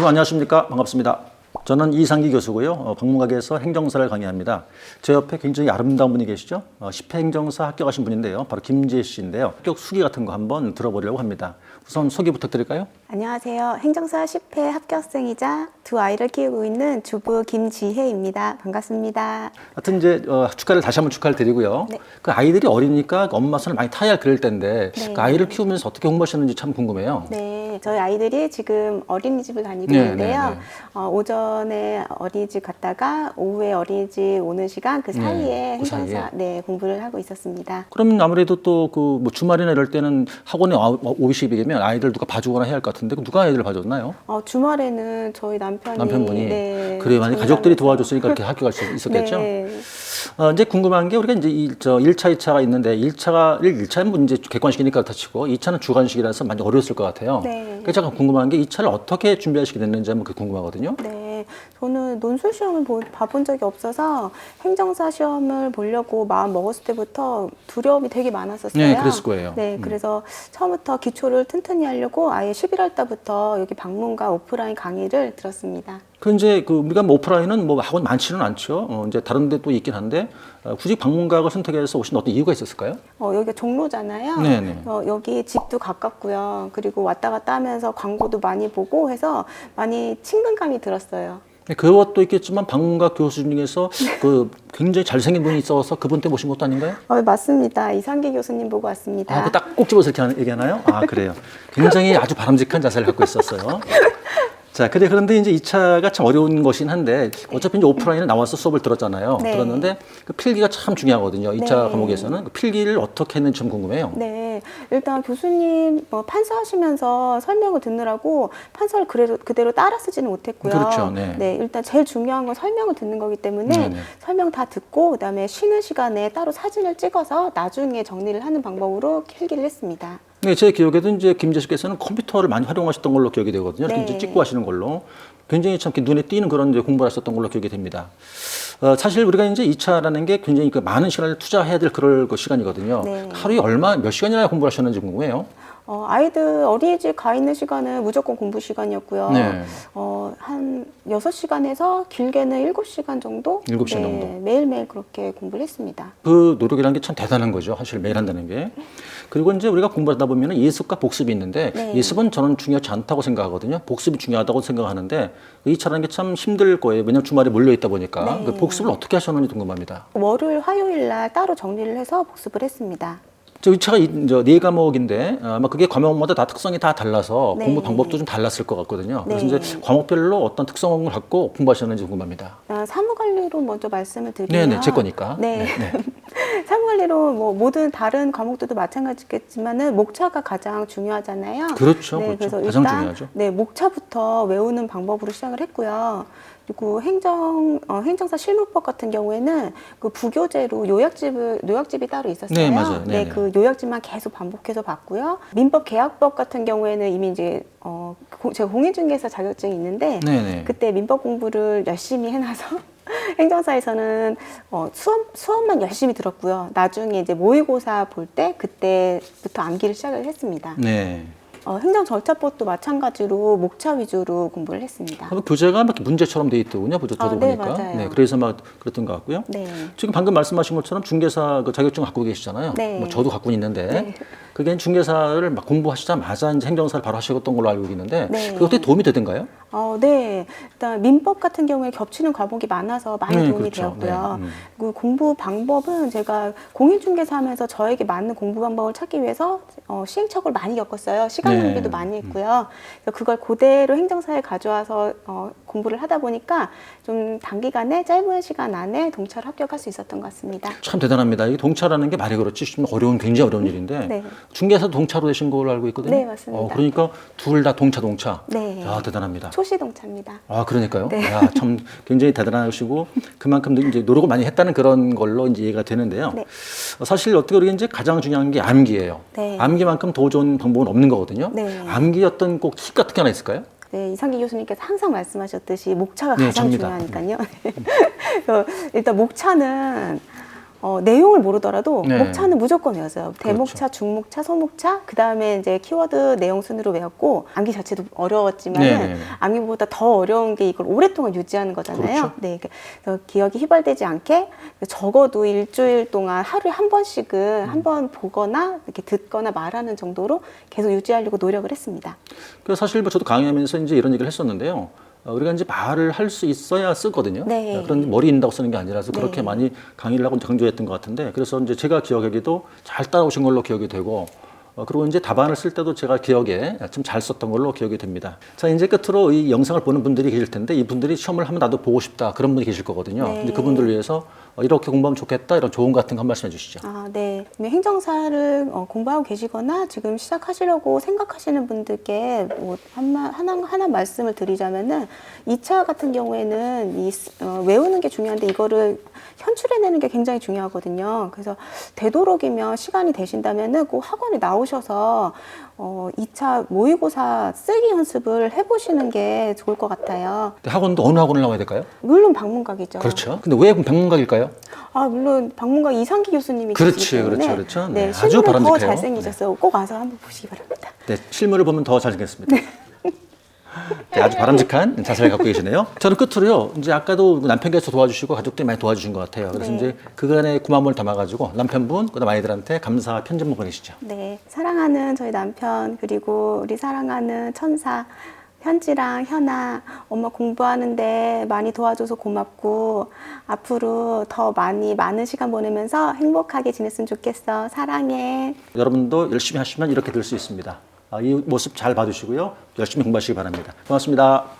여러분 안녕하십니까 반갑습니다. 저는 이상기 교수고요. 어, 방문가게에서 행정사를 강의합니다. 제 옆에 굉장히 아름다운 분이 계시죠? 어, 10회 행정사 합격하신 분인데요. 바로 김지혜 씨인데요. 합격 수기 같은 거 한번 들어보려고 합니다. 우선 소개 부탁드릴까요? 안녕하세요. 행정사 10회 합격생이자 두 아이를 키우고 있는 주부 김지혜입니다. 반갑습니다. 하여튼 이제 어, 축하를 다시 한번 축하를 드리고요. 네. 그 아이들이 어리니까 엄마 손을 많이 타야 그럴 텐데 네. 그 아이를 키우면서 어떻게 공부하셨는지 참 궁금해요. 네, 저희 아이들이 지금 어린이집을 다니고 네, 있는데요. 네, 네. 어, 오전에 어린이집 갔다가 오후에 어린이집 오는 시간 그 네, 사이에 그 행정사. 네, 공부를 하고 있었습니다. 그럼 아무래도 또 그 뭐 주말이나 이럴 때는 학원에 와- 오시게 되면 아이들 누가 봐주거나 해야 할 것 같은데 그럼 누가 아이들 봐줬나요? 어, 주말에는 저희 남편이 남편분이 네, 그래요 많이 저희 가족들이 남편- 도와줬으니까 이렇게 학교 갈 수 있었겠죠. 네. 어, 이제 궁금한 게 우리가 이제 이, 저 1차, 2차가 있는데 1차가 1차는 뭐 이제 객관식이니까 그렇다 치고 2차는 주관식이라서 많이 어려웠을 것 같아요. 네. 그래서 잠깐 궁금한 게 2차를 어떻게 준비하시게 됐는지 한번 그 궁금하거든요. 네, 저는 논술 시험을 보- 봐본 적이 없어서 행정사 시험을 보려고 마음 먹었을 때부터 두려움이 되게 많았었어요. 네, 그랬을 거예요. 네, 음. 그래서 처음부터 기초를 튼튼히 하려고 아예 11월 달부터 여기 방문과 오프라인 강의를 들었습니다. 그 이제 그 우리가 뭐 오프라인은 뭐 학원 많지는 않죠. 어, 이제 다른 데 또 있긴 한데 어, 굳이 방문각을 선택해서 오신 어떤 이유가 있었을까요? 어, 여기가 종로잖아요. 네네. 어, 여기 집도 가깝고요. 그리고 왔다 갔다 하면서 광고도 많이 보고 해서 많이 친근감이 들었어요. 네, 그것도 있겠지만 방문각 교수 중에서 그 굉장히 잘생긴 분이 있어서 그분 때 모신 것도 아닌가요? 어, 맞습니다. 이상기 교수님 보고 왔습니다. 아, 그 딱 꼭 집어서 이렇게 얘기하나요? 아, 그래요. 굉장히 아주 바람직한 자세를 갖고 있었어요. 자, 근데 그런데 이제 2차가 참 어려운 것이긴 한데 어차피 이제 오프라인에 나와서 수업을 들었잖아요. 네. 들었는데 그 필기가 참 중요하거든요. 2차 네. 과목에서는 그 필기를 어떻게 했는지 좀 궁금해요. 네, 일단 교수님 뭐 판사하시면서 설명을 듣느라고 판사를 그대로, 그대로 따라 쓰지는 못했고요. 그렇죠, 네. 일단 제일 중요한 건 설명을 듣는 거기 때문에 네, 네. 설명 다 듣고 그다음에 쉬는 시간에 따로 사진을 찍어서 나중에 정리를 하는 방법으로 필기를 했습니다. 네, 제 기억에도 이제 김재 씨께서는 컴퓨터를 많이 활용하셨던 걸로 기억이 되거든요. 네. 이제 찍고 하시는 걸로 굉장히 참 이렇게 눈에 띄는 그런 이제 공부를 하셨던 걸로 기억이 됩니다. 어, 사실 우리가 이제 2차라는 게 굉장히 그 많은 시간을 투자해야 될 그럴 그 시간이거든요. 네. 하루에 얼마 몇 시간이나 공부를 하셨는지 궁금해요. 어, 아이들 어린이집 가 있는 시간은 무조건 공부 시간이었고요. 네. 어, 한 여섯 시간에서 길게는 일곱 시간 정도? 일곱 시간 네, 정도. 매일매일 그렇게 공부를 했습니다. 그 노력이라는 게 참 대단한 거죠. 사실 매일 한다는 게. 그리고 이제 우리가 공부하다 보면 예습과 복습이 있는데 네. 예습은 저는 중요하지 않다고 생각하거든요. 복습이 중요하다고 생각하는데 이 차라는 게 참 힘들 거예요. 왜냐하면 주말에 몰려 있다 보니까 네. 그 복습을 어떻게 하셨는지 궁금합니다. 월요일, 화요일 날 따로 정리를 해서 복습을 했습니다. 저 2차가 이- 저네 과목인데 아마 그게 과목마다 다 특성이 다 달라서 네. 공부 방법도 좀 달랐을 것 같거든요. 그래서 네. 이제 과목별로 어떤 특성을 갖고 공부하셨는지 궁금합니다. 아, 사무관리로 먼저 말씀을 드리면 네네, 제 거니까. 네. 네, 사무관리로 뭐 모든 다른 과목들도 마찬가지겠지만은 목차가 가장 중요하잖아요. 그렇죠, 네, 그렇죠. 그래서 가장 일단 중요하죠. 네, 목차부터 외우는 방법으로 시작을 했고요. 그리고 행정 어, 행정사 실무법 같은 경우에는 그 부교재로 요약집을 요약집이 따로 있었어요. 네, 맞아요. 네, 네 네. 그 요약집만 계속 반복해서 봤고요. 민법 계약법 같은 경우에는 이미 이제 어 고- 제가 공인중개사 자격증이 있는데 네 네. 그때 민법 공부를 열심히 해놔서 행정사에서는 어, 수업 수업만 열심히 들었고요. 나중에 이제 모의고사 볼 때 그때부터 암기를 시작을 했습니다. 네. 어, 행정 절차법도 마찬가지로 목차 위주로 공부를 했습니다. 교재가 막 문제처럼 돼 있더군요. 보죠. 저도 아, 네, 보니까. 맞아요. 그래서 막 그랬던 것 같고요. 네. 지금 방금 말씀하신 것처럼 중개사 그 자격증 갖고 계시잖아요. 네. 뭐 저도 갖고 있는데 네. 그게 중개사를 막 공부하시자마자 이제 행정사를 바로 하셨던 걸로 알고 있는데 네. 그것도 도움이 되던가요? 어, 네. 일단 민법 같은 경우에 겹치는 과목이 많아서 많이 네, 도움이 그렇죠. 되었고요. 네, 음. 그 공부 방법은 제가 공인중개사 하면서 저에게 맞는 공부 방법을 찾기 위해서 어, 시행착오를 많이 겪었어요. 시간 네. 낭비도 많이 했고요. 그래서 그걸 그대로 행정사에 가져와서 어, 공부를 하다 보니까 좀 단기간에 짧은 시간 안에 동차를 합격할 수 있었던 것 같습니다. 참 대단합니다. 이 동차라는 게 말이 그렇지 좀 어려운 굉장히 어려운 일인데 네. 중개사 동차로 되신 걸로 알고 있거든요. 네, 맞습니다. 어, 그러니까 둘 다 동차 동차. 네. 야 대단합니다. 초시 동차입니다. 아 그러니까요. 네. 야, 참 굉장히 대단하시고 그만큼 이제 노력을 많이 했다는 그런 걸로 이제 이해가 되는데요. 네. 어, 사실 어떻게 이제 가장 중요한 게 암기예요. 네. 암기만큼 더 좋은 방법은 없는 거거든요. 네. 암기 어떤 꼭 팁 같은 게 하나 있을까요? 네, 이상기 교수님께서 항상 말씀하셨듯이 목차가 네, 가장 접니다. 중요하니까요. 일단 목차는 어, 내용을 모르더라도 네. 목차는 무조건 외웠어요. 대목차, 중목차, 소목차, 그 다음에 이제 키워드 내용 순으로 외웠고 암기 자체도 어려웠지만 네, 네, 네. 암기보다 더 어려운 게 이걸 오랫동안 유지하는 거잖아요. 그렇죠. 네, 그래서 기억이 휘발되지 않게 적어도 일주일 동안 하루에 한 번씩은 음. 한번 보거나 이렇게 듣거나 말하는 정도로 계속 유지하려고 노력을 했습니다. 그 사실 뭐 저도 강의하면서 이제 이런 얘기를 했었는데요. 어, 우리가 이제 말을 할 수 있어야 쓰거든요. 네. 어, 그런 머리 있다고 쓰는 게 아니라서 그렇게 네. 많이 강의를 하고 강조했던 것 같은데 그래서 이제 제가 기억하기도 잘 따라오신 걸로 기억이 되고 어, 그리고 이제 답안을 쓸 때도 제가 기억에 좀 잘 썼던 걸로 기억이 됩니다. 자, 이제 끝으로 이 영상을 보는 분들이 계실 텐데 이 분들이 시험을 하면 나도 보고 싶다 그런 분이 계실 거거든요. 네. 근데 그분들을 위해서 어, 이렇게 공부하면 좋겠다 이런 조언 같은 거 한 말씀 해 주시죠. 아, 네. 그러면 행정사를 어, 공부하고 계시거나 지금 시작하시려고 생각하시는 분들께 뭐 한마, 하나, 하나 말씀을 드리자면은 2차 같은 경우에는 이, 스- 어, 외우는 게 중요한데 이거를 현출해내는 게 굉장히 중요하거든요. 그래서 되도록이면 시간이 되신다면은 꼭 학원에 나오셔서 어, 2차 모의고사 쓰기 연습을 해보시는 게 좋을 것 같아요. 근데 학원도 어느 학원을 나와야 될까요? 물론 방문각이죠. 그렇죠. 근데 왜 백문각일까요? 아 물론 방문가 이상기 교수님이 그렇지, 계시기 때문에 그렇죠, 그렇죠. 네, 네, 아주 실물은 더 바람직해요. 잘생기셨어요. 꼭 와서 한번 보시기 바랍니다. 네, 실물을 보면 더 잘생겼습니다. 네, 아주 바람직한 자세를 갖고 계시네요. 저는 끝으로요, 이제 아까도 남편께서 도와주시고 가족들이 많이 도와주신 것 같아요. 그래서 네. 이제 그간의 고마움을 담아가지고 남편분, 그다음 아이들한테 감사 편지 한번 보내시죠. 네, 사랑하는 저희 남편 그리고 우리 사랑하는 천사 현지랑 현아 엄마 공부하는데 많이 도와줘서 고맙고 앞으로 더 많이 많은 시간 보내면서 행복하게 지냈으면 좋겠어 사랑해 여러분도 열심히 하시면 이렇게 될 수 있습니다. 아, 이 모습 잘 봐주시고요. 열심히 공부하시기 바랍니다. 고맙습니다.